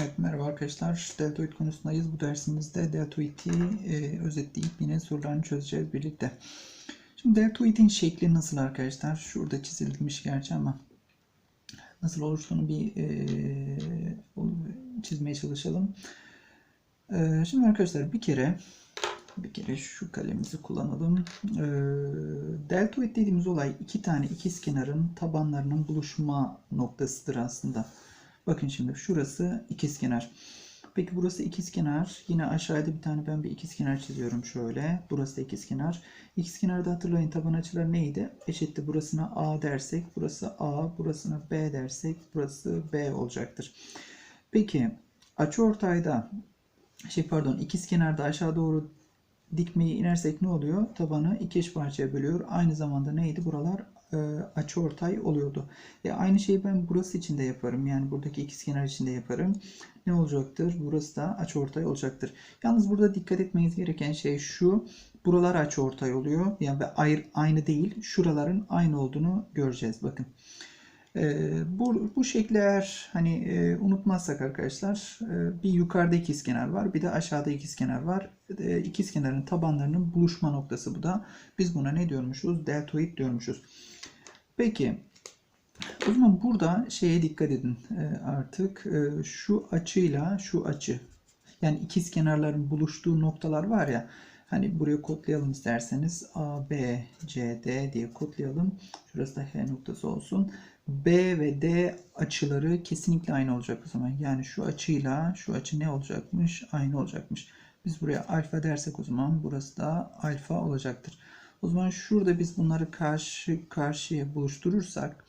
Evet merhaba arkadaşlar. Deltoid konusundayız. Bu dersimizde deltoid'i e, özetleyip yine sorularını çözeceğiz birlikte. Şimdi deltoid'in şekli nasıl arkadaşlar? Şurada çizilmiş gerçi ama nasıl oluştuğunu bir e, çizmeye çalışalım. E, şimdi arkadaşlar bir kere bir kere şu kalemimizi kullanalım. E, deltoid dediğimiz olay iki tane ikizkenarın tabanlarının buluşma noktasıdır aslında. Bakın şimdi şurası ikizkenar. Peki burası ikizkenar. Yine aşağıda bir tane ben bir ikizkenar çiziyorum şöyle. Burası da ikizkenar. İkizkenarda hatırlayın taban açıları neydi? Eşitti burasına A dersek burası A, burasına B dersek burası B olacaktır. Peki açıortayda şey pardon ikizkenarda aşağı doğru dikmeyi inersek ne oluyor? Tabanı iki eş parçaya bölüyor. Aynı zamanda neydi? Buralar e, açıortay oluyordu. E, aynı şeyi ben burası için de yaparım. Yani buradaki ikizkenar için de yaparım. Ne olacaktır? Burası da açıortay olacaktır. Yalnız burada dikkat etmeniz gereken şey şu. Buralar açıortay oluyor. Yani ve ayrı, aynı değil. Şuraların aynı olduğunu göreceğiz. Bakın. E, bu, bu şekli eğer hani e, unutmazsak arkadaşlar e, bir yukarıda ikizkenar var bir de aşağıda ikizkenar var. E, ikizkenarın tabanlarının buluşma noktası bu da. Biz buna ne diyormuşuz? Deltoid diyormuşuz. Peki o zaman burada şeye dikkat edin e, artık e, şu açıyla şu açı yani ikiz kenarların buluştuğu noktalar var ya hani buraya kodlayalım isterseniz A, B, C, D diye kodlayalım. Şurası da H noktası olsun. B ve D açıları kesinlikle aynı olacak o zaman. Yani şu açıyla şu açı ne olacakmış? Aynı olacakmış. Biz buraya alfa dersek o zaman burası da alfa olacaktır. O zaman şurada biz bunları karşı karşıya buluşturursak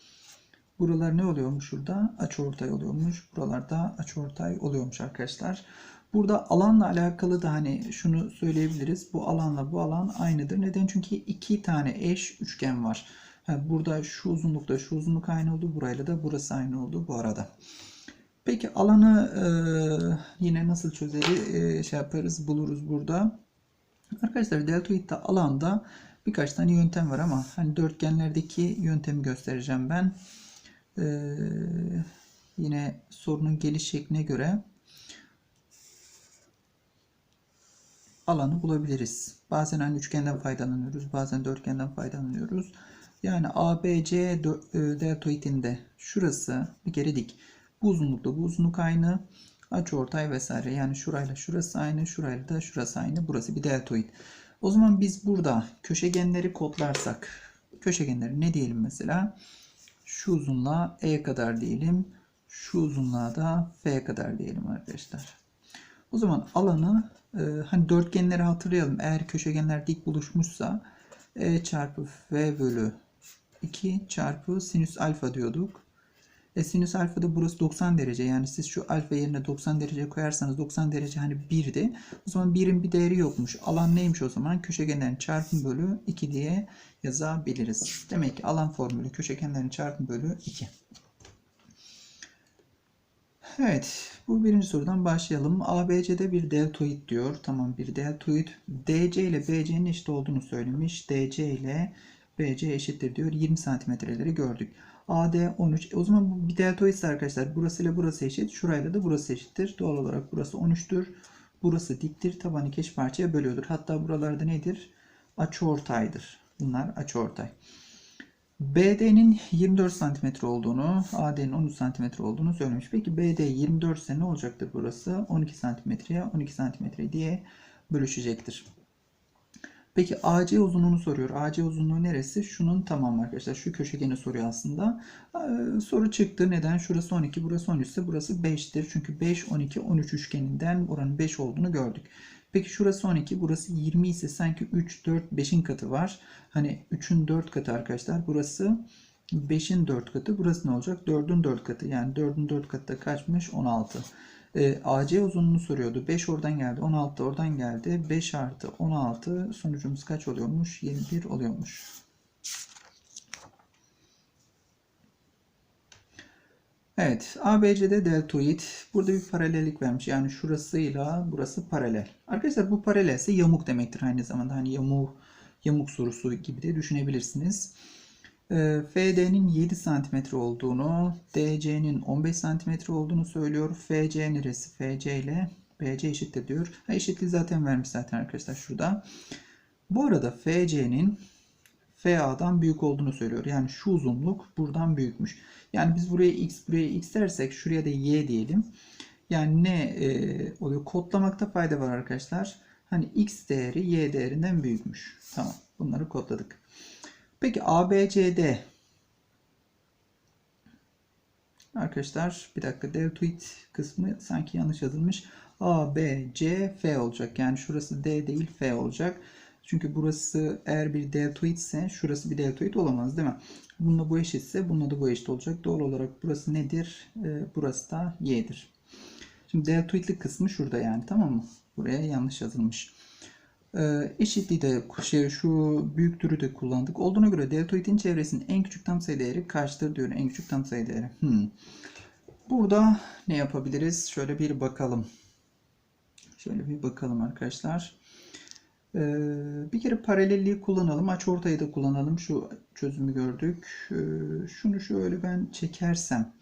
buralar ne oluyormuş şurada? Açıortay oluyormuş. Buralarda açıortay oluyormuş arkadaşlar. Burada alanla alakalı da hani şunu söyleyebiliriz. Bu alanla bu alan aynıdır. Neden? Çünkü iki tane eş üçgen var. Burada şu uzunlukta şu uzunluk aynı oldu. Burayla da burası aynı oldu bu arada. Peki alanı e, yine nasıl çözeri e, şey yaparız buluruz burada. Arkadaşlar deltoidde alanda birkaç tane yöntem var ama hani dörtgenlerdeki yöntemi göstereceğim ben. Ee, yine sorunun geliş şekline göre alanı bulabiliriz. Bazen hani üçgenden faydalanıyoruz, bazen dörtgenden faydalanıyoruz. Yani ABC e, deltoidinde şurası bir kere dik. Bu uzunlukla bu uzunluk aynı. Açıortay vesaire. Yani şurayla şurası aynı, şurayla da şurası aynı. Burası bir deltoid. O zaman biz burada köşegenleri kodlarsak, köşegenleri ne diyelim mesela? Şu uzunluğa E kadar diyelim. Şu uzunluğa da F kadar diyelim arkadaşlar. O zaman alanı e, hani dörtgenleri hatırlayalım. Eğer köşegenler dik buluşmuşsa E çarpı F bölü 2 çarpı sinüs alfa diyorduk. E sinüs alfa da burası 90 derece. Yani siz şu alfa yerine 90 derece koyarsanız 90 derece hani 1'di. O zaman 1'in bir değeri yokmuş. Alan neymiş o zaman? Köşegenlerin çarpım bölü 2 diye yazabiliriz. Demek ki alan formülü köşegenlerin çarpım bölü 2. Evet. Bu birinci sorudan başlayalım. ABC'de bir deltoid diyor. Tamam bir deltoid. DC ile BC'nin eşit olduğunu söylemiş. DC ile BC eşittir diyor. 20 santimetreleri gördük. AD 13. O zaman bu bir deltoid arkadaşlar. Burası ile burası eşit. Şurayla da burası eşittir. Doğal olarak burası 13'tür. Burası diktir. Tabanı keş parçaya bölüyordur. Hatta buralarda nedir? Açıortaydır. Bunlar açıortay. BD'nin 24 cm olduğunu, AD'nin 13 cm olduğunu söylemiş. Peki BD 24 ise ne olacaktır burası? 12 cm'ye 12 cm diye bölüşecektir. Peki AC uzunluğunu soruyor. AC uzunluğu neresi? Şunun tamamı arkadaşlar. Şu köşegeni soruyor aslında. Ee, soru çıktı. Neden? Şurası 12, burası 13 ise burası 5'tir. Çünkü 5, 12, 13 üçgeninden oranın 5 olduğunu gördük. Peki şurası 12, burası 20 ise sanki 3, 4, 5'in katı var. Hani 3'ün 4 katı arkadaşlar. Burası 5'in 4 katı. Burası ne olacak? 4'ün 4 katı. Yani 4'ün 4 katı da kaçmış? 16. E, AC uzunluğunu soruyordu. 5 oradan geldi. 16 oradan geldi. 5 artı 16 sonucumuz kaç oluyormuş? 21 oluyormuş. Evet. ABC'de deltoid. Burada bir paralellik vermiş. Yani şurasıyla burası paralel. Arkadaşlar bu paralelse yamuk demektir aynı zamanda. Hani yamuk, yamuk sorusu gibi de düşünebilirsiniz. FD'nin 7 cm olduğunu, DC'nin 15 cm olduğunu söylüyor. FC neresi? FC ile BC eşittir diyor. Ha, eşitliği zaten vermiş zaten arkadaşlar şurada. Bu arada FC'nin FA'dan büyük olduğunu söylüyor. Yani şu uzunluk buradan büyükmüş. Yani biz buraya x, buraya x dersek şuraya da y diyelim. Yani ne e, oluyor? Kodlamakta fayda var arkadaşlar. Hani x değeri y değerinden büyükmüş. Tamam. Bunları kodladık. Peki ABCD Arkadaşlar bir dakika deltoid kısmı sanki yanlış yazılmış. A, B, C, F olacak. Yani şurası D değil F olacak. Çünkü burası eğer bir deltoid ise şurası bir deltoid olamaz değil mi? Bununla bu eşitse bununla da bu eşit olacak. Doğal olarak burası nedir? Ee, burası da y'dir. Şimdi deltoidlik kısmı şurada yani tamam mı? Buraya yanlış yazılmış. Ee, eşitliği de şey, şu büyük türü de kullandık. Olduğuna göre deltoidin çevresinin en küçük tam sayı değeri kaçtır diyor. En küçük tam sayı değeri. Hmm. Burada ne yapabiliriz? Şöyle bir bakalım. Şöyle bir bakalım arkadaşlar. Ee, bir kere paralelliği kullanalım. Açıortayı da kullanalım. Şu çözümü gördük. Ee, şunu şöyle ben çekersem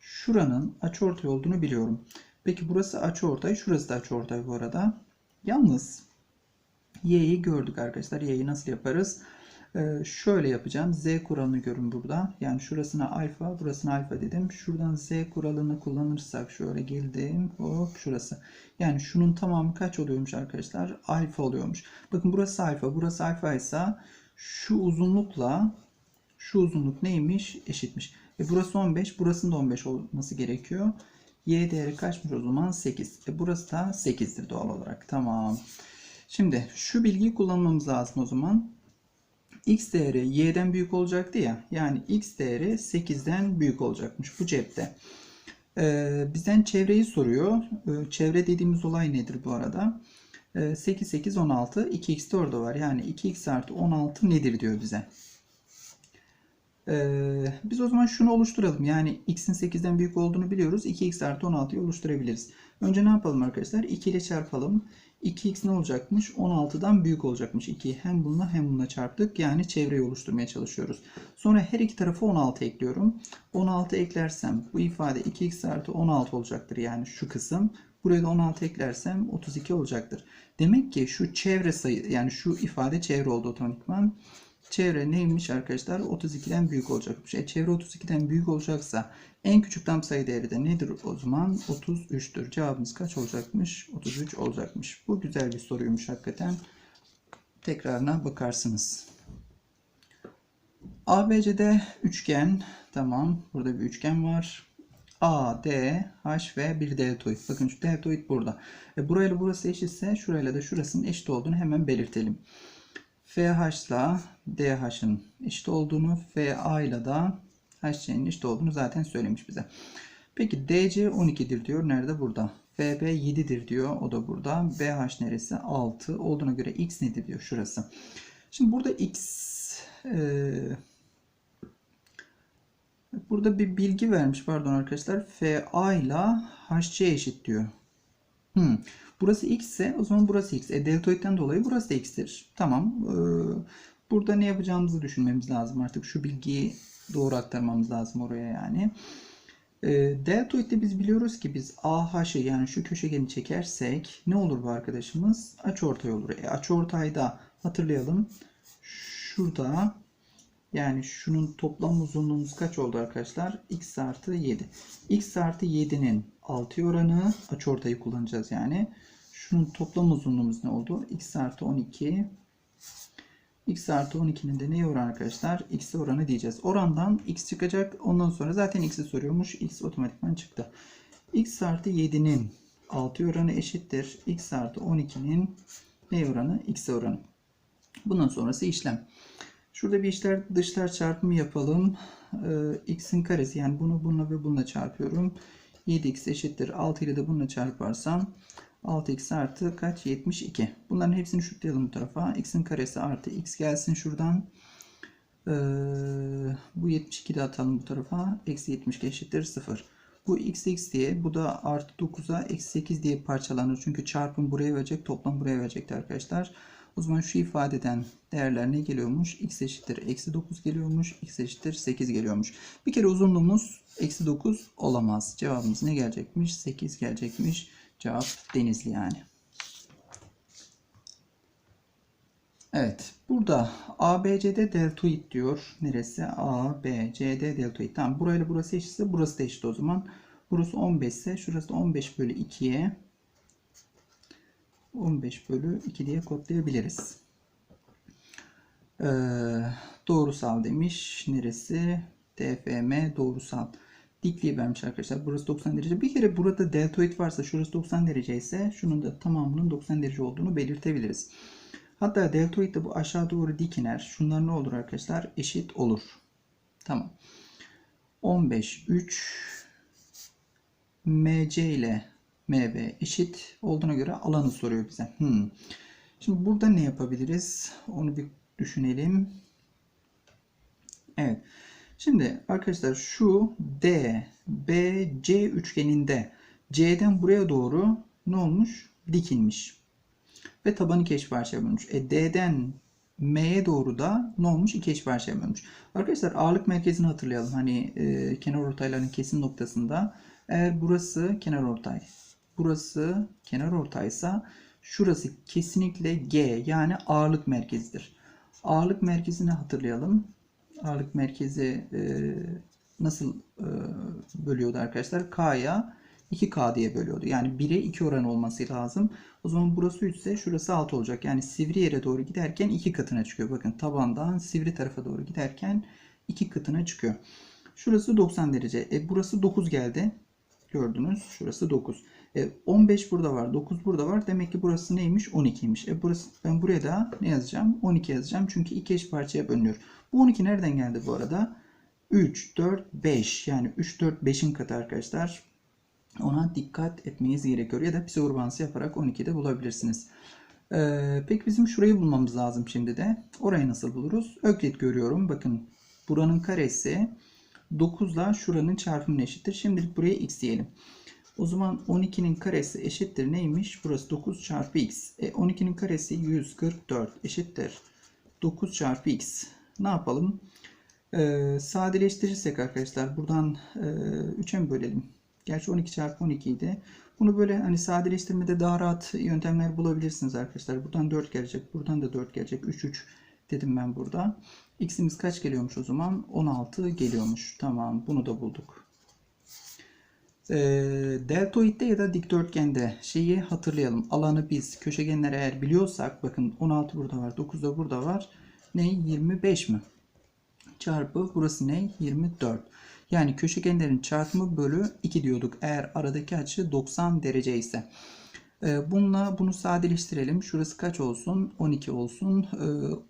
şuranın açıortay olduğunu biliyorum. Peki burası açıortay, şurası da açıortay bu arada. Yalnız y'yi gördük arkadaşlar. Y'yi nasıl yaparız? Ee, şöyle yapacağım. Z kuralını görün burada. Yani şurasına alfa, burasına alfa dedim. Şuradan Z kuralını kullanırsak şöyle geldim. Hop şurası. Yani şunun tamamı kaç oluyormuş arkadaşlar? Alfa oluyormuş. Bakın burası alfa, burası alfa ise şu uzunlukla şu uzunluk neymiş? Eşitmiş. E burası 15, burasının da 15 olması gerekiyor. Y değeri kaçmış o zaman? 8. E burası da 8'dir doğal olarak. Tamam. Şimdi şu bilgiyi kullanmamız lazım o zaman. X değeri y'den büyük olacaktı ya. Yani x değeri 8'den büyük olacakmış bu cepte. Ee, bizden çevreyi soruyor. Ee, çevre dediğimiz olay nedir bu arada? Ee, 8, 8, 16. 2x de orada var. Yani 2x artı 16 nedir diyor bize. Ee, biz o zaman şunu oluşturalım. Yani x'in 8'den büyük olduğunu biliyoruz. 2x artı 16'yı oluşturabiliriz. Önce ne yapalım arkadaşlar? 2 ile çarpalım. 2x ne olacakmış? 16'dan büyük olacakmış. 2'yi hem bununla hem bununla çarptık. Yani çevreyi oluşturmaya çalışıyoruz. Sonra her iki tarafı 16 ekliyorum. 16 eklersem bu ifade 2x artı 16 olacaktır. Yani şu kısım. Buraya da 16 eklersem 32 olacaktır. Demek ki şu çevre sayı yani şu ifade çevre oldu otomatikman. Çevre neymiş arkadaşlar? 32'den büyük olacakmış. E, çevre 32'den büyük olacaksa en küçük tam sayı değeri de nedir o zaman? 33'tür. Cevabımız kaç olacakmış? 33 olacakmış. Bu güzel bir soruymuş hakikaten. Tekrarına bakarsınız. ABCD üçgen. Tamam. Burada bir üçgen var. A, D, H ve bir deltoid. Bakın şu deltoid burada. E burayla burası eşitse şurayla da şurasının eşit olduğunu hemen belirtelim. FH ile DH'ın eşit olduğunu, FA ile de HC'nin eşit olduğunu zaten söylemiş bize. Peki DC 12'dir diyor. Nerede? Burada. FB 7'dir diyor. O da burada. BH neresi? 6. Olduğuna göre X nedir diyor. Şurası. Şimdi burada X e, burada bir bilgi vermiş. Pardon arkadaşlar. FA ile HC eşit diyor. Hmm. Burası x ise o zaman burası x. E, deltoidden dolayı burası da x'tir. Tamam. Ee, burada ne yapacağımızı düşünmemiz lazım artık. Şu bilgiyi doğru aktarmamız lazım oraya yani. E, deltoidde biz biliyoruz ki biz AH'ı yani şu köşegeni çekersek ne olur bu arkadaşımız? Açıortay olur. E, açıortayda hatırlayalım. Şurada yani şunun toplam uzunluğumuz kaç oldu arkadaşlar? x artı 7. x artı 7'nin 6 oranı açıortayı kullanacağız yani. Şunun toplam uzunluğumuz ne oldu? x artı 12. x artı 12'nin de neye oranı arkadaşlar? x oranı diyeceğiz. Orandan x çıkacak. Ondan sonra zaten x'i soruyormuş. x otomatikman çıktı. x artı 7'nin 6 oranı eşittir. x artı 12'nin ne oranı? x oranı. Bundan sonrası işlem. Şurada bir işler dışlar çarpımı yapalım. Ee, x'in karesi yani bunu bununla ve bununla çarpıyorum. 7x eşittir. 6 ile de bununla çarparsam 6x artı kaç? 72. Bunların hepsini şutlayalım bu tarafa. x'in karesi artı x gelsin şuradan. Ee, bu 72 de atalım bu tarafa. Eksi 72 eşittir 0. Bu x x diye bu da artı 9'a eksi 8 diye parçalanır. Çünkü çarpım buraya verecek toplam buraya verecekti arkadaşlar. O zaman şu ifadeden değerler ne geliyormuş? x eşittir eksi 9 geliyormuş. x eşittir 8 geliyormuş. Bir kere uzunluğumuz eksi 9 olamaz. Cevabımız ne gelecekmiş? 8 gelecekmiş. Cevap denizli yani. Evet. Burada ABCD deltoid diyor. Neresi? ABCD deltoid. Tamam. Burayla burası eşitse burası da eşit o zaman. Burası 15 ise şurası da 15 bölü 2'ye 15 bölü 2 diye kodlayabiliriz. Ee, doğrusal demiş. Neresi? DFM doğrusal. Dikliği vermiş arkadaşlar. Burası 90 derece. Bir kere burada deltoid varsa şurası 90 derece ise şunun da tamamının 90 derece olduğunu belirtebiliriz. Hatta deltoid de bu aşağı doğru dik iner. Şunlar ne olur arkadaşlar? Eşit olur. Tamam. 15, 3 MC ile MB eşit olduğuna göre alanı soruyor bize. Hmm. Şimdi burada ne yapabiliriz? Onu bir düşünelim. Evet. Şimdi arkadaşlar şu D, B, C üçgeninde C'den buraya doğru ne olmuş? Dikilmiş. Ve tabanı iki eş parçaya bölünmüş. E D'den M'ye doğru da ne olmuş? İki eş parçaya bölünmüş. Arkadaşlar ağırlık merkezini hatırlayalım. Hani e, kenar ortayların kesim noktasında eğer burası kenar ortay, burası kenar ortaysa şurası kesinlikle G yani ağırlık merkezidir. Ağırlık merkezini hatırlayalım. Ağırlık merkezi e, nasıl e, bölüyordu arkadaşlar? K'ya 2K diye bölüyordu. Yani 1'e 2 oran olması lazım. O zaman burası 3 ise şurası 6 olacak. Yani sivri yere doğru giderken 2 katına çıkıyor. Bakın tabandan sivri tarafa doğru giderken 2 katına çıkıyor. Şurası 90 derece. E burası 9 geldi. Gördünüz. Şurası 9. E 15 burada var. 9 burada var. Demek ki burası neymiş? 12'ymiş. E burası ben buraya da ne yazacağım? 12 yazacağım. Çünkü iki eş parçaya bölünüyor. Bu 12 nereden geldi bu arada? 3, 4, 5. Yani 3, 4, 5'in katı arkadaşlar. Ona dikkat etmeniz gerekiyor. Ya da psikorbansı yaparak 12'de bulabilirsiniz. Ee, peki bizim şurayı bulmamız lazım şimdi de. Orayı nasıl buluruz? Öklit görüyorum. Bakın buranın karesi 9 ile şuranın çarpımına eşittir. Şimdilik buraya x diyelim. O zaman 12'nin karesi eşittir neymiş? Burası 9 çarpı x. E, 12'nin karesi 144 eşittir. 9 çarpı x. Ne yapalım? Ee, sadeleştirirsek arkadaşlar buradan e, 3'e mi bölelim? Gerçi 12 çarpı 12 idi. Bunu böyle hani sadeleştirmede daha rahat yöntemler bulabilirsiniz arkadaşlar. Buradan 4 gelecek. Buradan da 4 gelecek. 3 3 dedim ben burada. X'imiz kaç geliyormuş o zaman? 16 geliyormuş. Tamam bunu da bulduk. E, deltoidde ya da dikdörtgende şeyi hatırlayalım. Alanı biz köşegenleri eğer biliyorsak bakın 16 burada var. 9 da burada var. Ne? 25 mi? Çarpı burası ne? 24. Yani köşegenlerin çarpımı bölü 2 diyorduk. Eğer aradaki açı 90 derece ise. Ee, bununla bunu sadeleştirelim. Şurası kaç olsun? 12 olsun.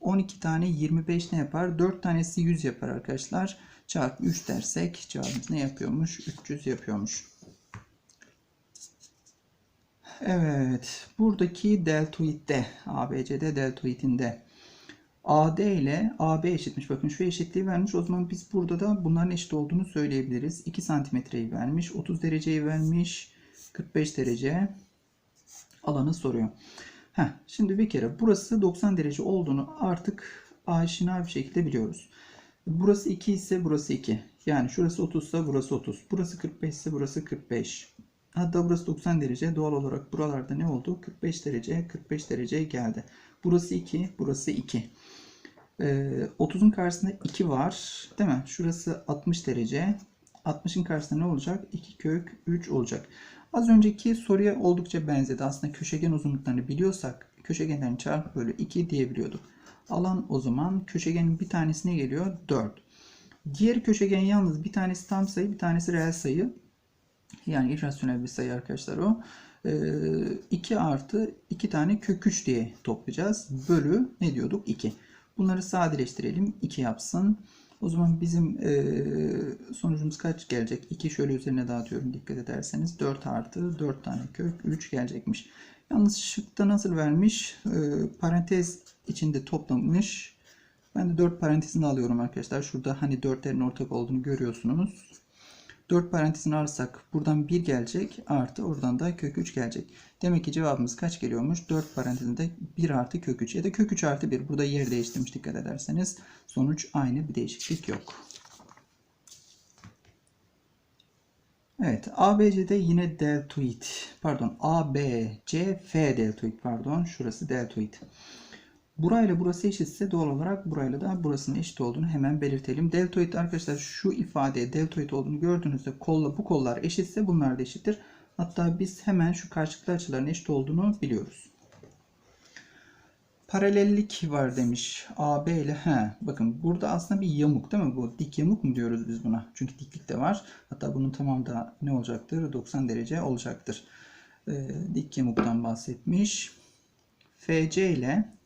12 tane 25 ne yapar? 4 tanesi 100 yapar arkadaşlar. Çarpı 3 dersek cevabımız ne yapıyormuş? 300 yapıyormuş. Evet. Buradaki deltoidde ABCD deltoidinde AD ile AB eşitmiş. Bakın şu eşitliği vermiş. O zaman biz burada da bunların eşit olduğunu söyleyebiliriz. 2 santimetreyi vermiş. 30 dereceyi vermiş. 45 derece alanı soruyor. Heh, şimdi bir kere burası 90 derece olduğunu artık aşina bir şekilde biliyoruz. Burası 2 ise burası 2. Yani şurası 30 ise burası 30. Burası 45 ise burası 45. Hatta burası 90 derece. Doğal olarak buralarda ne oldu? 45 derece, 45 derece geldi. Burası 2, burası 2. Ee, 30'un karşısında 2 var. Değil mi? Şurası 60 derece. 60'ın karşısında ne olacak? 2 kök 3 olacak. Az önceki soruya oldukça benzedi. Aslında köşegen uzunluklarını biliyorsak köşegenlerin çarpı bölü 2 diyebiliyorduk. Alan o zaman köşegenin bir tanesine geliyor 4. Diğer köşegen yalnız bir tanesi tam sayı bir tanesi reel sayı. Yani irrasyonel bir sayı arkadaşlar o. 2 ee, artı 2 tane kök 3 diye toplayacağız. Bölü ne diyorduk? 2. Bunları sadeleştirelim. 2 yapsın. O zaman bizim e, sonucumuz kaç gelecek? 2 şöyle üzerine dağıtıyorum dikkat ederseniz. 4 artı 4 tane kök 3 gelecekmiş. Yalnız şıkta nasıl vermiş? E, parantez içinde toplamış. Ben de 4 parantezini alıyorum arkadaşlar. Şurada hani 4'lerin ortak olduğunu görüyorsunuz. 4 parantezini alırsak buradan 1 gelecek artı oradan da kök 3 gelecek. Demek ki cevabımız kaç geliyormuş? 4 parantezinde 1 artı kök 3 ya da kök 3 artı 1. Burada yer değiştirmiş dikkat ederseniz. Sonuç aynı bir değişiklik yok. Evet ABC'de yine deltoid pardon ABCF deltoid pardon şurası deltoid. Burayla burası eşitse doğal olarak burayla da burasının eşit olduğunu hemen belirtelim. Deltoid arkadaşlar şu ifade deltoid olduğunu gördüğünüzde kolla bu kollar eşitse bunlar da eşittir. Hatta biz hemen şu karşılıklı açıların eşit olduğunu biliyoruz. Paralellik var demiş. AB ile he. Bakın burada aslında bir yamuk değil mi? Bu dik yamuk mu diyoruz biz buna? Çünkü diklik de var. Hatta bunun tamamı da ne olacaktır? 90 derece olacaktır. Ee, dik yamuktan bahsetmiş. FC ile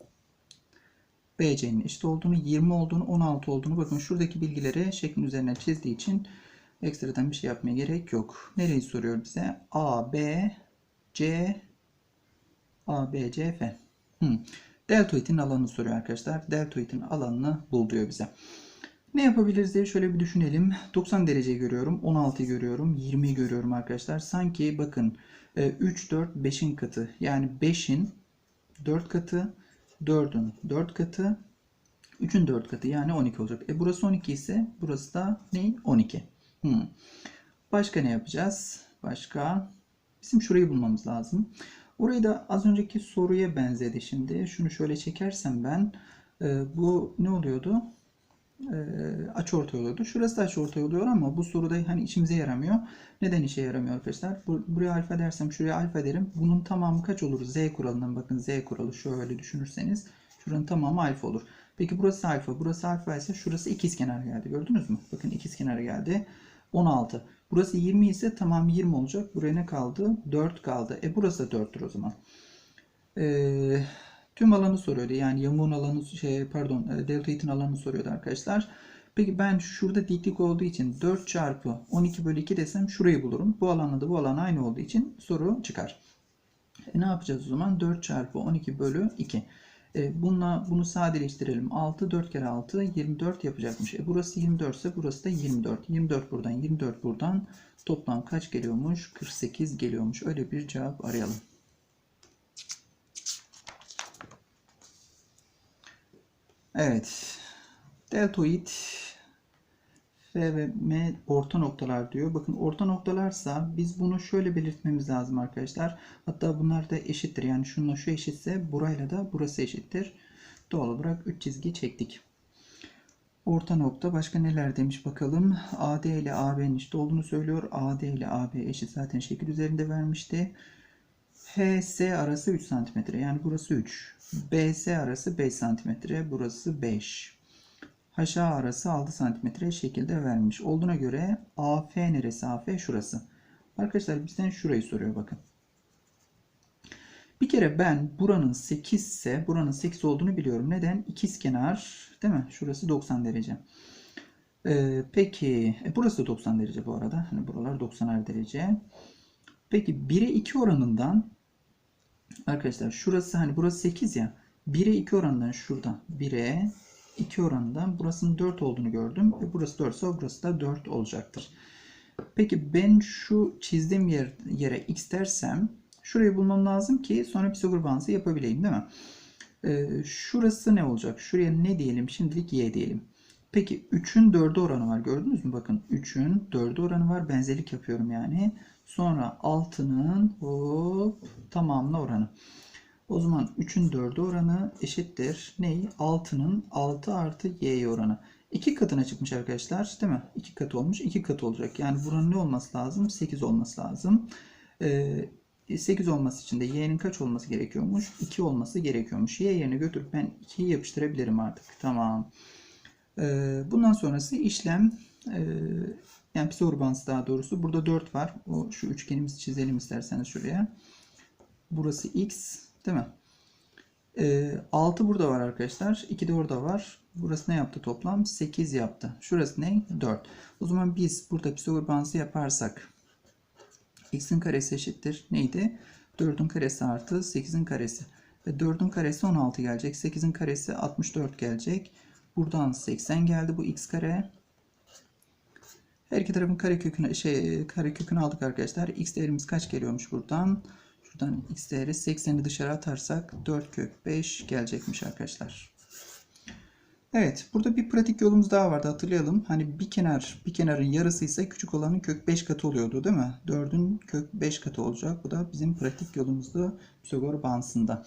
BC'nin eşit olduğunu, 20 olduğunu, 16 olduğunu bakın şuradaki bilgileri şeklin üzerine çizdiği için ekstradan bir şey yapmaya gerek yok. Nereyi soruyor bize? A, B, C, A, B, C, F. Hmm. Deltoidin alanını soruyor arkadaşlar. Deltoidin alanını bul diyor bize. Ne yapabiliriz diye şöyle bir düşünelim. 90 derece görüyorum. 16 görüyorum. 20 görüyorum arkadaşlar. Sanki bakın 3, 4, 5'in katı. Yani 5'in 4 katı. 4'ün 4 katı. 3'ün 4 katı. Yani 12 olacak. E burası 12 ise burası da ne? 12. Hmm. Başka ne yapacağız? Başka. Bizim şurayı bulmamız lazım. Orayı da az önceki soruya benzedi şimdi. Şunu şöyle çekersem ben e, bu ne oluyordu? E, açıortay oluyordu. Şurası da açıortay oluyor ama bu soruda hani işimize yaramıyor. Neden işe yaramıyor arkadaşlar? Bu, buraya alfa dersem şuraya alfa derim. Bunun tamamı kaç olur? Z kuralından bakın Z kuralı şöyle düşünürseniz şuranın tamamı alfa olur. Peki burası alfa, burası alfa ise şurası ikizkenar geldi. Gördünüz mü? Bakın ikizkenar geldi. 16. Burası 20 ise tamam 20 olacak. Buraya ne kaldı? 4 kaldı. E burası da 4'tür o zaman. Ee, tüm alanı soruyordu. Yani yamuğun alanı şey pardon e, deltoidin alanını soruyordu arkadaşlar. Peki ben şurada diklik olduğu için 4 çarpı 12 bölü 2 desem şurayı bulurum. Bu alanla da bu alan aynı olduğu için soru çıkar. E ne yapacağız o zaman? 4 çarpı 12 bölü 2. E, bununla bunu sadeleştirelim. 6 4 kere 6 24 yapacakmış. E, burası 24 ise burası da 24. 24 buradan 24 buradan toplam kaç geliyormuş? 48 geliyormuş. Öyle bir cevap arayalım. Evet. Deltoid F ve M orta noktalar diyor. Bakın orta noktalarsa biz bunu şöyle belirtmemiz lazım arkadaşlar. Hatta bunlar da eşittir. Yani şununla şu eşitse burayla da burası eşittir. Doğal olarak 3 çizgi çektik. Orta nokta başka neler demiş bakalım. AD ile AB'nin eşit olduğunu söylüyor. AD ile AB eşit zaten şekil üzerinde vermişti. HS arası 3 cm. Yani burası 3. BS arası 5 cm. Burası 5. HA arası 6 cm şekilde vermiş. Olduğuna göre AF neresi? AF şurası. Arkadaşlar bizden şurayı soruyor bakın. Bir kere ben buranın 8 ise buranın 8 olduğunu biliyorum. Neden? İkizkenar değil mi? Şurası 90 derece. Ee, peki e, burası da 90 derece bu arada. Hani buralar 90 derece. Peki 1'e 2 oranından arkadaşlar şurası hani burası 8 ya. 1'e 2 oranından şuradan 1'e 2 oranından burasının 4 olduğunu gördüm. Ve burası 4 ise burası da 4 olacaktır. Peki ben şu çizdiğim yer, yere x dersem şurayı bulmam lazım ki sonra Pisagor bağıntısı yapabileyim değil mi? Ee, şurası ne olacak? Şuraya ne diyelim? Şimdilik y diyelim. Peki 3'ün 4'e oranı var. Gördünüz mü? Bakın 3'ün 4'e oranı var. Benzerlik yapıyorum yani. Sonra 6'nın hop tamamına oranı. O zaman 3'ün 4'e oranı eşittir. Ney? 6'nın 6 artı y'ye oranı. 2 katına çıkmış arkadaşlar. Değil mi? 2 katı olmuş. 2 katı olacak. Yani buranın ne olması lazım? 8 olması lazım. Ee, 8 olması için de y'nin kaç olması gerekiyormuş? 2 olması gerekiyormuş. Y yerine götürüp ben 2'yi yapıştırabilirim artık. Tamam. Ee, bundan sonrası işlem e, yani Pisagor bağıntısı daha doğrusu. Burada 4 var. O, şu üçgenimizi çizelim isterseniz şuraya. Burası x. Değil mi? Ee, 6 burada var arkadaşlar. 2 de orada var. Burası ne yaptı toplam? 8 yaptı. Şurası ne? 4. O zaman biz burada Pisagor yaparsak x'in karesi eşittir. Neydi? 4'ün karesi artı 8'in karesi. Ve 4'ün karesi 16 gelecek. 8'in karesi 64 gelecek. Buradan 80 geldi bu x kare. Her iki tarafın karekökünü şey karekökünü aldık arkadaşlar. X değerimiz kaç geliyormuş buradan? Şuradan x değeri 80'i dışarı atarsak 4 kök 5 gelecekmiş arkadaşlar. Evet, burada bir pratik yolumuz daha vardı hatırlayalım. Hani bir kenar, bir kenarın yarısı ise küçük olanın kök 5 katı oluyordu değil mi? 4'ün kök 5 katı olacak. Bu da bizim pratik yolumuzdu Pisagor bağıntısında.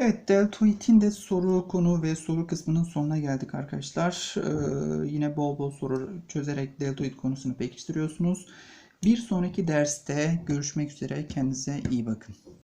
Evet, deltoidin de soru konu ve soru kısmının sonuna geldik arkadaşlar. Ee, yine bol bol soru çözerek deltoid konusunu pekiştiriyorsunuz. Bir sonraki derste görüşmek üzere. Kendinize iyi bakın.